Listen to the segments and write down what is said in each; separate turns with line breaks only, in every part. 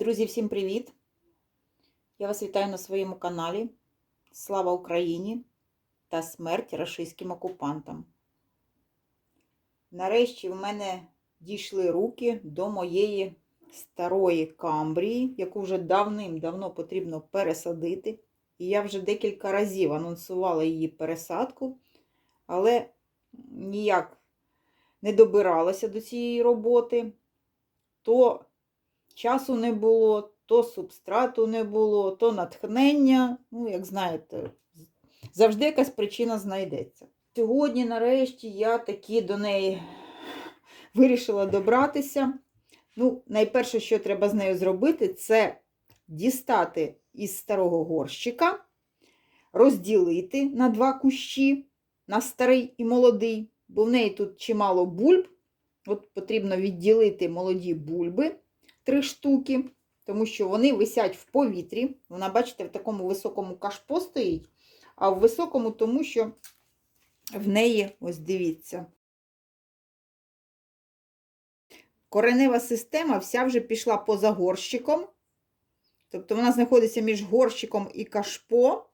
Друзі, всім привіт! Я вас вітаю на своєму каналі. Слава Україні та смерть рашистським окупантам. Нарешті в мене дійшли руки до моєї старої камбрії, яку вже давним-давно потрібно пересадити. І я вже декілька разів анонсувала її пересадку, але ніяк не добиралася до цієї роботи. То часу не було, то субстрату не було, то натхнення. Ну, як знаєте, завжди якась причина знайдеться. Сьогодні, нарешті, я таки до неї вирішила добратися. Ну, найперше, що треба з нею зробити, це дістати із старого горщика, розділити на два кущі, на старий і молодий, бо в неї тут чимало бульб. От потрібно відділити молоді бульби три штуки, тому що вони висять в повітрі. Вона, бачите, в такому високому кашпо стоїть, а в високому, тому що в неї, ось дивіться, коренева система вся вже пішла поза горщиком. Тобто вона знаходиться між горщиком і кашпо.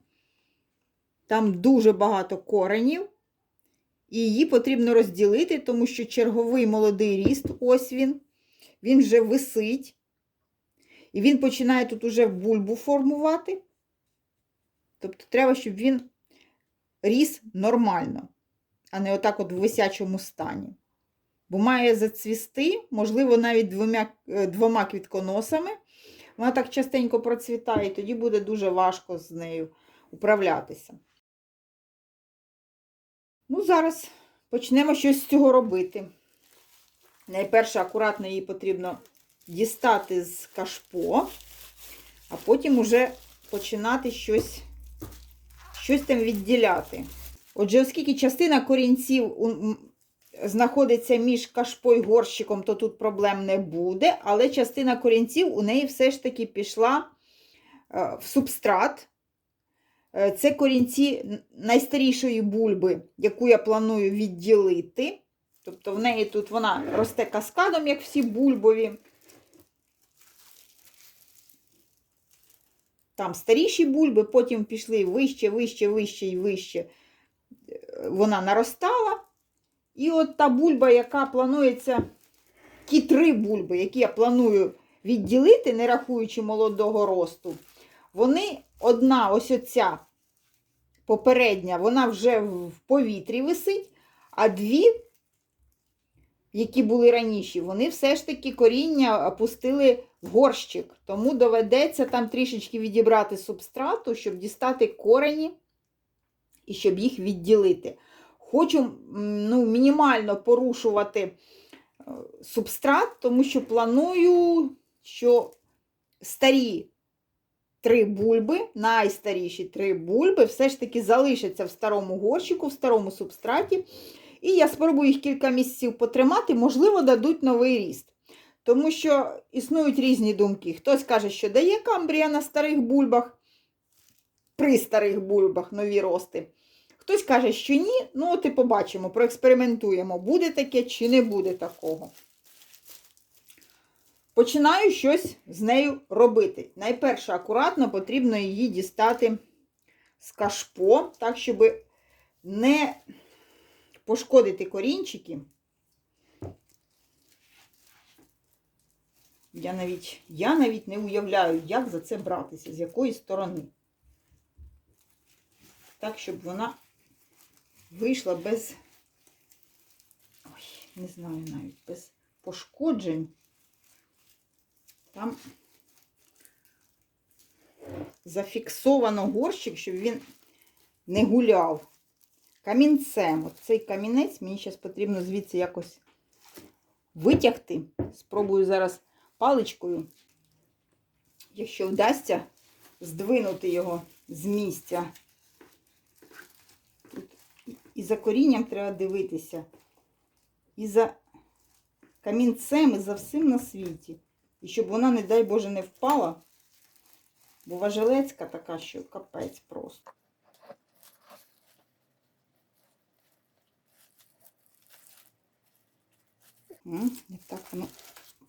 Там дуже багато коренів. І її потрібно розділити, тому що черговий молодий ріст, ось він, він вже висить. І він починає тут уже бульбу формувати. Тобто, треба, щоб він ріс нормально, а не отак от в висячому стані. Бо має зацвісти, можливо, навіть двома, двома квітконосами. Вона так частенько процвітає, тоді буде дуже важко з нею управлятися. Ну, зараз почнемо щось з цього робити. Найперше, акуратно її потрібно дістати з кашпо, а потім уже починати щось, щось там відділяти. Отже, оскільки частина корінців знаходиться між кашпо і горщиком, то тут проблем не буде, але частина корінців у неї все ж таки пішла е, в субстрат. Е, це корінці найстарішої бульби, яку я планую відділити. Тобто в неї тут вона росте каскадом, як всі бульбові. Там старіші бульби, потім пішли вище, вище, вище і вище. Е, вона наростала. І от та бульба, яка планується, ті три бульби, які я планую відділити, не рахуючи молодого росту, вони одна, ось оця попередня, вона вже в повітрі висить, а дві, які були раніше, вони все ж таки коріння опустили в горщик. Тому доведеться там трішечки відібрати субстрату, щоб дістати корені і щоб їх відділити. Хочу ну, мінімально порушувати е, субстрат, тому що планую, що старі три бульби, найстаріші три бульби, все ж таки залишаться в старому горщику, в старому субстраті. І я спробую їх кілька місяців потримати, можливо, дадуть новий ріст. Тому що існують різні думки. Хтось каже, що дає камбрія на старих бульбах, при старих бульбах нові рости. Хтось каже, що ні. Ну, от і побачимо, проекспериментуємо, буде таке чи не буде такого. Починаю щось з нею робити. Найперше, акуратно потрібно її дістати з кашпо, так, щоб не пошкодити корінчики. Я навіть, я навіть не уявляю, як за це братися, з якої сторони. Так, щоб вона вийшла без, ой, не знаю навіть, без пошкоджень. Там зафіксовано горщик, щоб він не гуляв. Камінцем. От цей камінець мені зараз потрібно звідси якось витягти. Спробую зараз паличкою, якщо вдасться, здвинути його з місця за корінням треба дивитися. І за камінцем, і за всім на світі. І щоб вона, не дай Боже, не впала. Бо важелецька така, що капець просто. Не так воно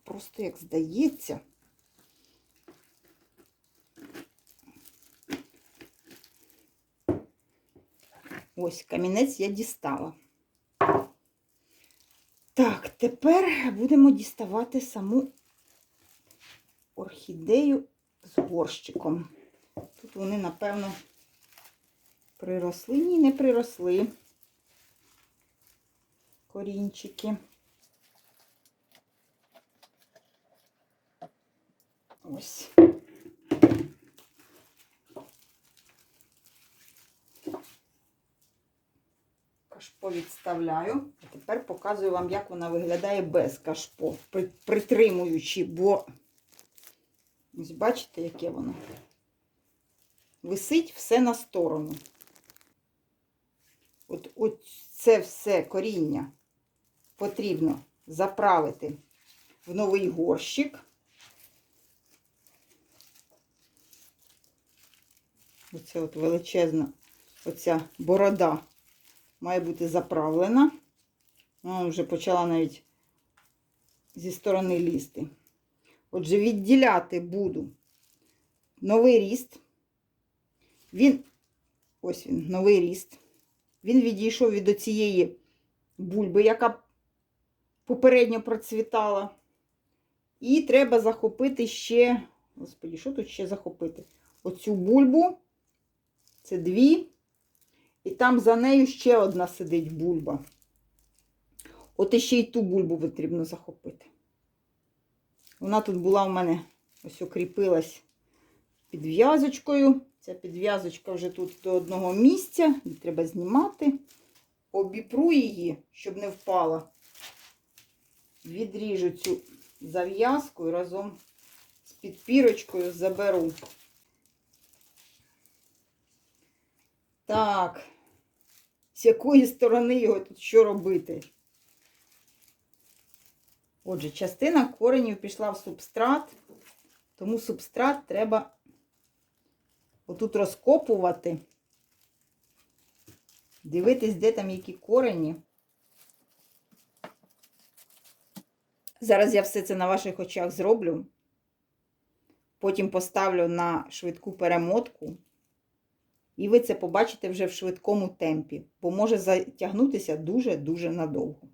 просто як здається. Ось камінець я дістала. Так, тепер будемо діставати саму орхідею з горщиком. Тут вони, напевно, приросли. Ні, не приросли. Корінчики. Ось. Кашпо відставляю. А тепер показую вам, як вона виглядає без кашпо, притримуючи, бо ось бачите, яке воно. Висить все на сторону. От, от це все коріння потрібно заправити в новий горщик. Оця от величезна оця борода має бути заправлена. Вона вже почала навіть зі сторони лізти. Отже, відділяти буду новий ріст. Він, ось він, новий ріст. Він відійшов від оцієї бульби, яка попередньо процвітала. І треба захопити ще, господі, що тут ще захопити? Оцю бульбу. Це дві. І там за нею ще одна сидить бульба. От іще й ту бульбу потрібно захопити. Вона тут була в мене ось укріпилась підв'язочкою. Ця підв'язочка вже тут до одного місця. Її треба знімати. Обіпру її, щоб не впала. Відріжу цю зав'язку і разом з підпірочкою заберу. Так, з якої сторони його тут що робити? Отже, частина коренів пішла в субстрат, тому субстрат треба отут розкопувати, дивитись, де там які корені. Зараз я все це на ваших очах зроблю. Потім поставлю на швидку перемотку. І ви це побачите вже в швидкому темпі, бо може затягнутися дуже-дуже надовго.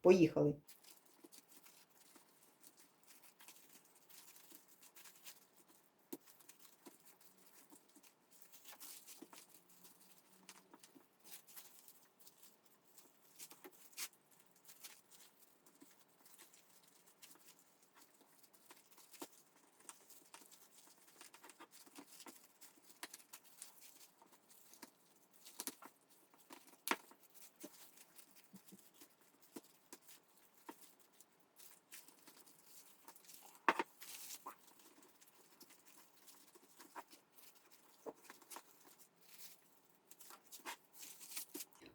Поїхали.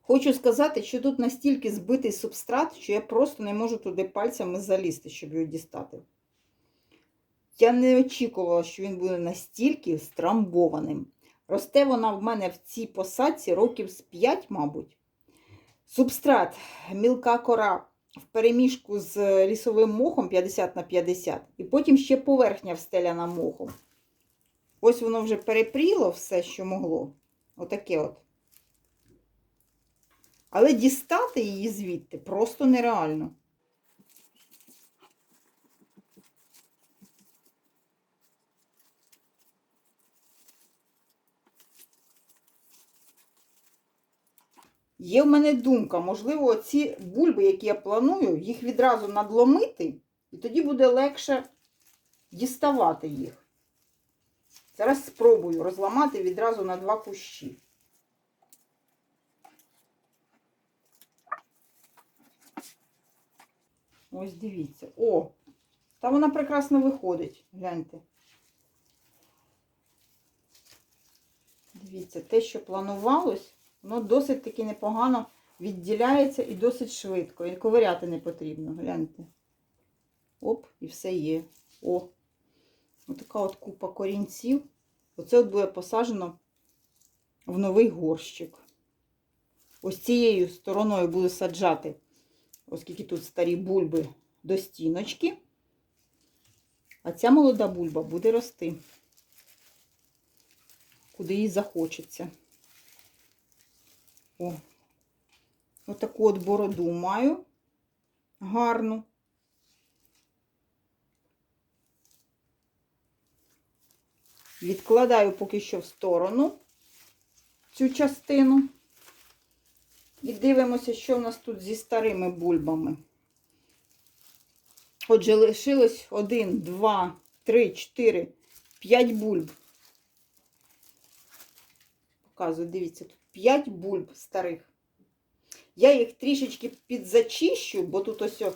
Хочу сказати, що тут настільки збитий субстрат, що я просто не можу туди пальцями залізти, щоб його дістати. Я не очікувала, що він буде настільки страмбованим. Росте вона в мене в цій посадці років з 5, мабуть. Субстрат, мілка кора в переміжку з лісовим мохом 50 на 50, і потім ще поверхня встеляна мохом. Ось воно вже перепріло все, що могло. Отаке от. Але дістати її звідти просто нереально. Є в мене думка, можливо, ці бульби, які я планую, їх відразу надломити, і тоді буде легше діставати їх. Зараз спробую розламати відразу на два кущі. Ось дивіться. О! Та вона прекрасно виходить. Гляньте. Дивіться, те, що планувалось, воно досить таки непогано відділяється і досить швидко. І ковиряти не потрібно. Гляньте. Оп, і все є. О! Отака от купа корінців. Оце от буде посаджено в новий горщик. Ось цією стороною буду саджати оскільки тут старі бульби до стіночки. А ця молода бульба буде рости, куди їй захочеться. О, отаку от бороду маю гарну. Відкладаю поки що в сторону цю частину. І дивимося, що в нас тут зі старими бульбами. Отже, лишилось 1, 2, 3, 4, 5 бульб. Показую, дивіться, тут 5 бульб старих. Я їх трішечки підзачищу, бо тут ось е,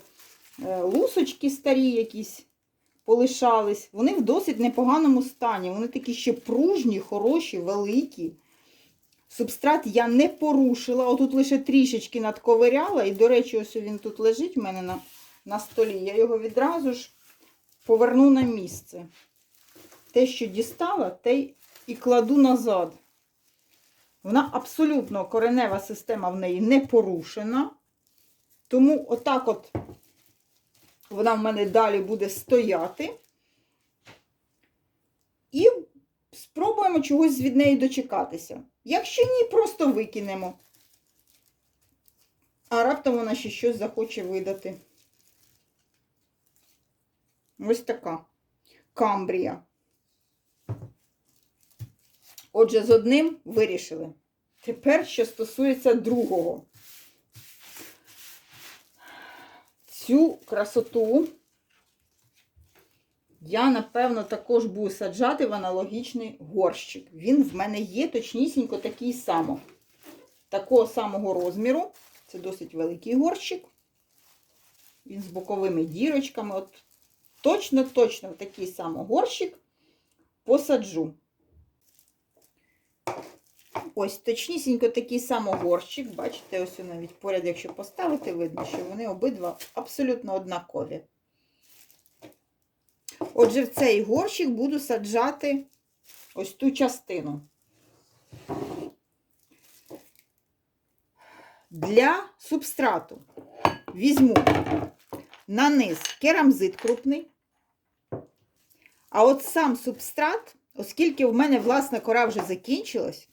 лусочки старі якісь полишались. Вони в досить непоганому стані. Вони такі ще пружні, хороші, великі. Субстрат я не порушила. Отут лише трішечки надковиряла. І, до речі, ось він тут лежить у мене на, на столі. Я його відразу ж поверну на місце. Те, що дістала, те і кладу назад. Вона абсолютно коренева система в неї не порушена. Тому отак от вона в мене далі буде стояти. І спробуємо чогось від неї дочекатися. Якщо ні, просто викинемо. А раптом вона ще щось захоче видати. Ось така камбрія. Отже, з одним вирішили. Тепер, що стосується другого. Цю красоту я, напевно, також буду саджати в аналогічний горщик. Він в мене є точнісінько такий само. Такого самого розміру. Це досить великий горщик. Він з боковими дірочками. От Точно-точно в такий самий горщик посаджу. Ось, точнісінько такий самий горщик. Бачите, ось навіть поряд, якщо поставити, видно, що вони обидва абсолютно однакові. Отже, в цей горщик буду саджати ось ту частину. Для субстрату візьму на низ керамзит крупний. А от сам субстрат, оскільки в мене власна кора вже закінчилась,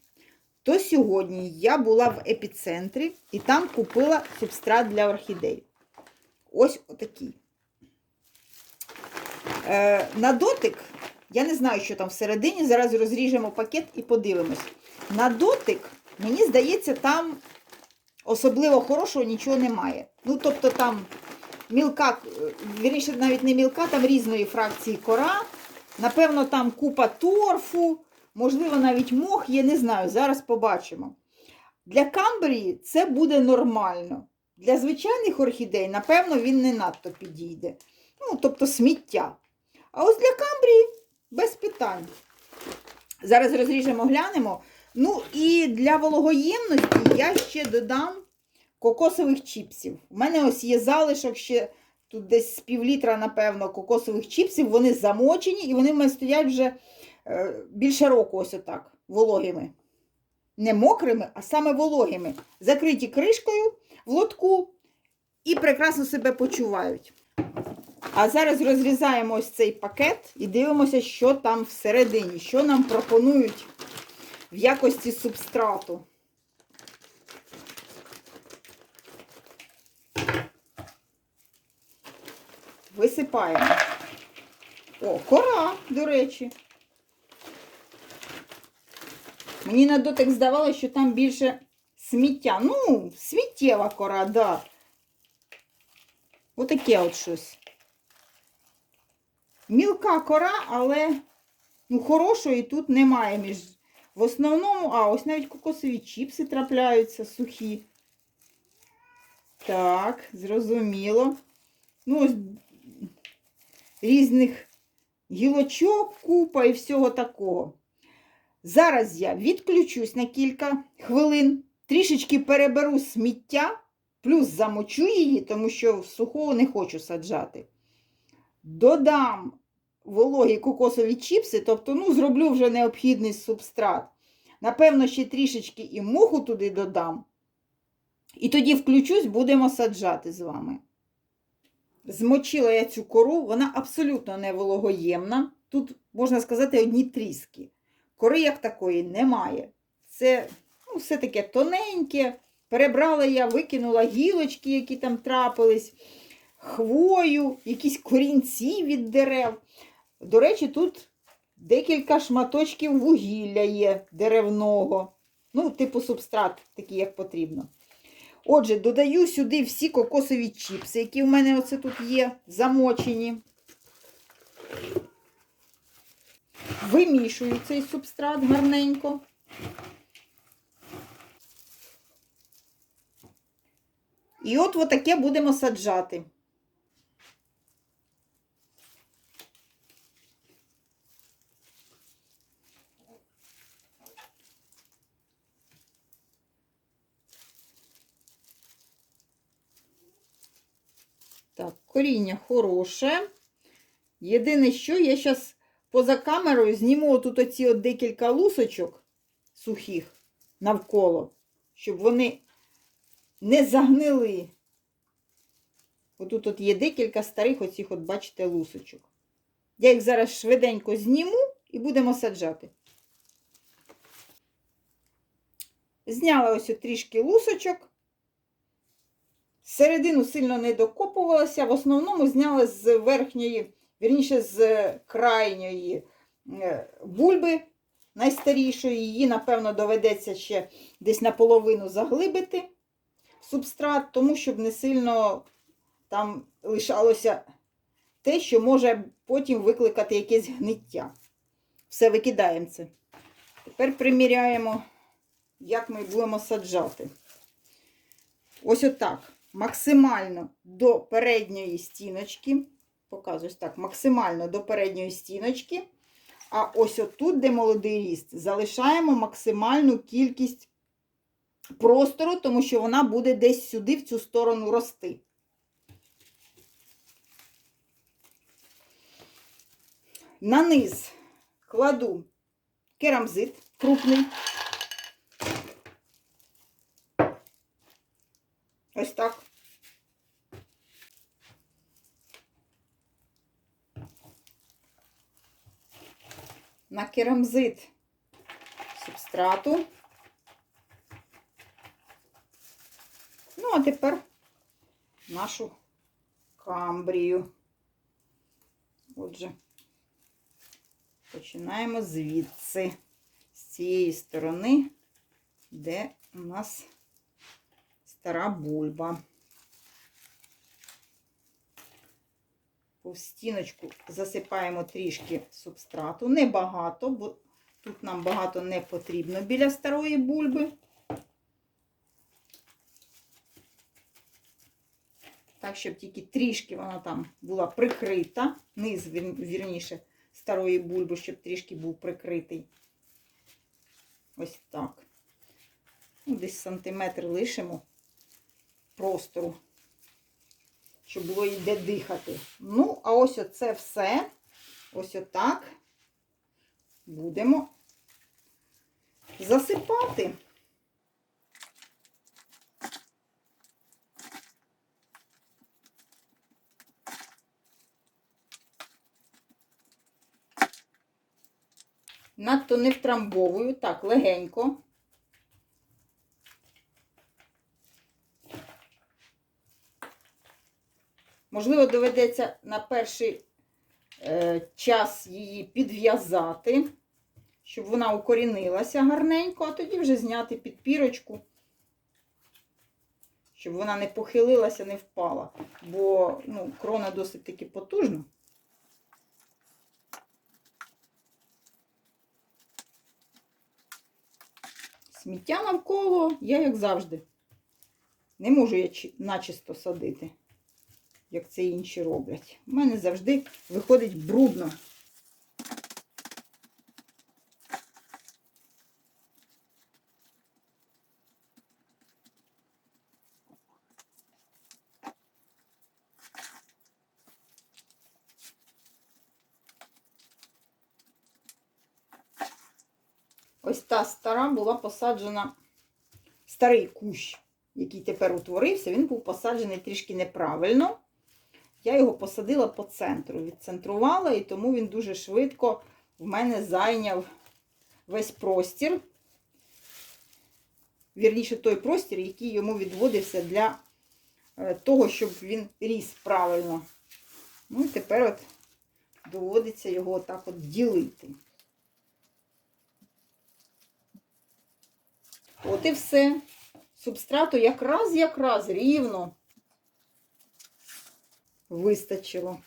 то сьогодні я була в епіцентрі і там купила субстрат для орхідей. Ось отакий. Е, на дотик, я не знаю, що там всередині, зараз розріжемо пакет і подивимось. На дотик, мені здається, там особливо хорошого нічого немає. Ну, тобто там мілка, е, вірніше, навіть не мілка, там різної фракції кора. Напевно, там купа торфу, можливо, навіть мох є, не знаю, зараз побачимо. Для камбрії це буде нормально. Для звичайних орхідей, напевно, він не надто підійде. Ну, тобто сміття. А ось для камбрії без питань. Зараз розріжемо, глянемо. Ну і для вологоємності я ще додам кокосових чіпсів. У мене ось є залишок ще тут десь з півлітра, напевно, кокосових чіпсів. Вони замочені і вони в мене стоять вже е, більше року, ось отак, вологими. Не мокрими, а саме вологими. Закриті кришкою в лотку і прекрасно себе почувають. А зараз розрізаємо ось цей пакет і дивимося, що там всередині, що нам пропонують в якості субстрату. Висипаємо. О, кора, до речі. Мені на дотик здавалося, що там більше сміття. Ну, сміттєва кора. Да. Отаке от щось. Мілка кора, але ну, хорошої тут немає. між. В основному, а, ось навіть кокосові чіпси трапляються сухі. Так, зрозуміло. Ну, ось різних гілочок, купа і всього такого. Зараз я відключусь на кілька хвилин, трішечки переберу сміття, плюс замочу її, тому що в сухого не хочу саджати. Додам вологі кокосові чіпси, тобто, ну, зроблю вже необхідний субстрат. Напевно, ще трішечки і муху туди додам, І тоді включусь, будемо саджати з вами. Змочила я цю кору, вона абсолютно не вологоємна. Тут, можна сказати, одні тріски. Кори як такої немає. Це ну, все таке тоненьке. Перебрала я, викинула гілочки, які там трапились, хвою, якісь корінці від дерев. До речі, тут декілька шматочків вугілля є деревного. Ну, типу субстрат, такий, як потрібно. Отже, додаю сюди всі кокосові чіпси, які в мене оце тут є, замочені. Вимішую цей субстрат гарненько. І от отаке будемо саджати. Так, коріння хороше. Єдине, що я зараз поза камерою зніму тут оці от декілька лусочок сухих навколо, щоб вони не загнили. Отут от є декілька старих оцих, от, бачите, лусочок. Я їх зараз швиденько зніму і будемо саджати. Зняла ось от трішки лусочок. Середину сильно не докопувалася, в основному зняла з верхньої, вірніше, з крайньої е, бульби найстарішої. Її, напевно, доведеться ще десь наполовину заглибити субстрат, тому щоб не сильно там лишалося те, що може потім викликати якесь гниття. Все, викидаємо це. Тепер приміряємо, як ми будемо саджати. Ось отак. Максимально до передньої стіночки. Показую ось так, максимально до передньої стіночки. А ось отут, де молодий ріст, залишаємо максимальну кількість простору, тому що вона буде десь сюди, в цю сторону рости. На низ кладу керамзит крупний. Ось так. На керамзит субстрату. Ну, а тепер нашу камбрію. Отже, починаємо звідси, з цієї сторони, де у нас стара бульба. По стіночку засипаємо трішки субстрату. Небагато, бо тут нам багато не потрібно біля старої бульби. Так, щоб тільки трішки вона там була прикрита, низ, вірніше, старої бульби, щоб трішки був прикритий. Ось так. Ну, Десь сантиметр лишимо простору, щоб було і де дихати. Ну, а ось оце все, ось отак будемо засипати. Надто не втрамбовую, так, легенько. Можливо, доведеться на перший е, час її підв'язати, щоб вона укорінилася гарненько, а тоді вже зняти підпірочку, щоб вона не похилилася, не впала. Бо ну, крона досить таки потужна. Сміття навколо я, як завжди, не можу я начисто садити як це інші роблять. У мене завжди виходить брудно. Ось та стара була посаджена старий кущ який тепер утворився, він був посаджений трішки неправильно. Я його посадила по центру, відцентрувала, і тому він дуже швидко в мене зайняв весь простір. Вірніше, той простір, який йому відводився для е, того, щоб він ріс правильно. Ну і тепер от доводиться його отак от ділити. От і все. Субстрату якраз якраз рівно вистачило.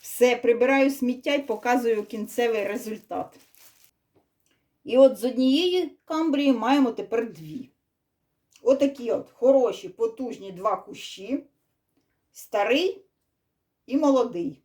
Все, прибираю сміття і показую кінцевий результат. І от з однієї камбрії маємо тепер дві. Отакі от хороші, потужні два кущі, старий і молодий.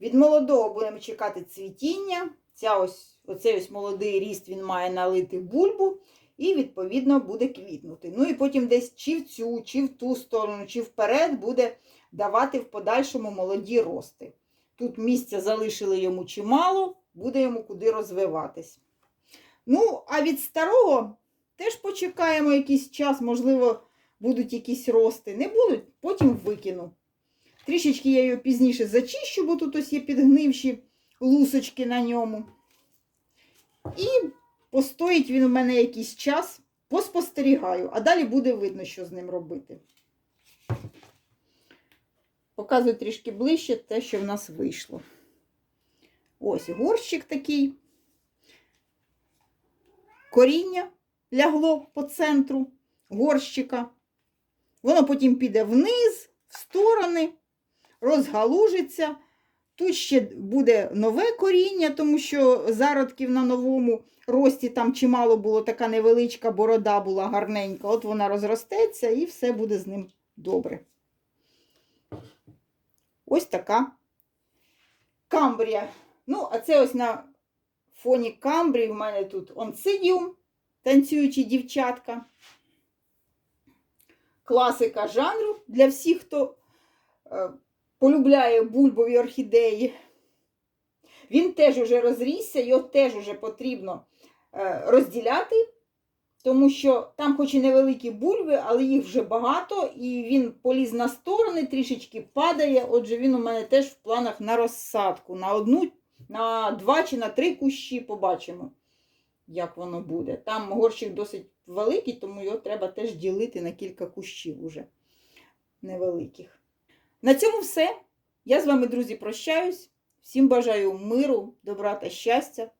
Від молодого будемо чекати цвітіння. Ця ось, оцей ось молодий ріст він має налити бульбу і, відповідно, буде квітнути. Ну і потім десь чи в цю, чи в ту сторону, чи вперед буде давати в подальшому молоді рости. Тут місця залишили йому чимало, буде йому куди розвиватись. Ну, а від старого теж почекаємо якийсь час, можливо, будуть якісь рости. Не будуть, потім викину. Трішечки я його пізніше зачищу, бо тут ось є підгнивші лусочки на ньому. І постоїть він у мене якийсь час, поспостерігаю, а далі буде видно, що з ним робити. Показую трішки ближче те, що в нас вийшло. Ось горщик такий. Коріння лягло по центру горщика. Воно потім піде вниз, в сторони, розгалужиться. Тут ще буде нове коріння, тому що зародків на новому рості там чимало було, така невеличка борода була гарненька. От вона розростеться і все буде з ним добре. Ось така камбрія. Ну, а це ось на фоні камбрії в мене тут онцидіум, танцюючі дівчатка. Класика жанру для всіх, хто е, полюбляє бульбові орхідеї. Він теж уже розрісся, його теж уже потрібно е, розділяти, тому що там, хоч і невеликі бульби, але їх вже багато, і він поліз на сторони, трішечки падає. Отже, він у мене теж в планах на розсадку. На одну, на два чи на три кущі побачимо, як воно буде. Там горщик досить великий, тому його треба теж ділити на кілька кущів уже невеликих. На цьому все. Я з вами, друзі, прощаюсь. Всім бажаю миру, добра та щастя.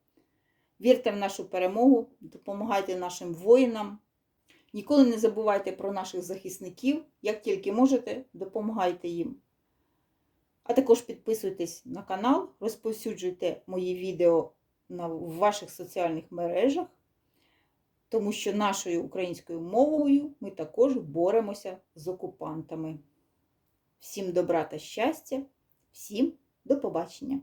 Вірте в нашу перемогу, допомагайте нашим воїнам. Ніколи не забувайте про наших захисників. Як тільки можете, допомагайте їм. А також підписуйтесь на канал, розповсюджуйте мої відео на, в ваших соціальних мережах, тому що нашою українською мовою ми також боремося з окупантами. Всім добра та щастя, всім до побачення!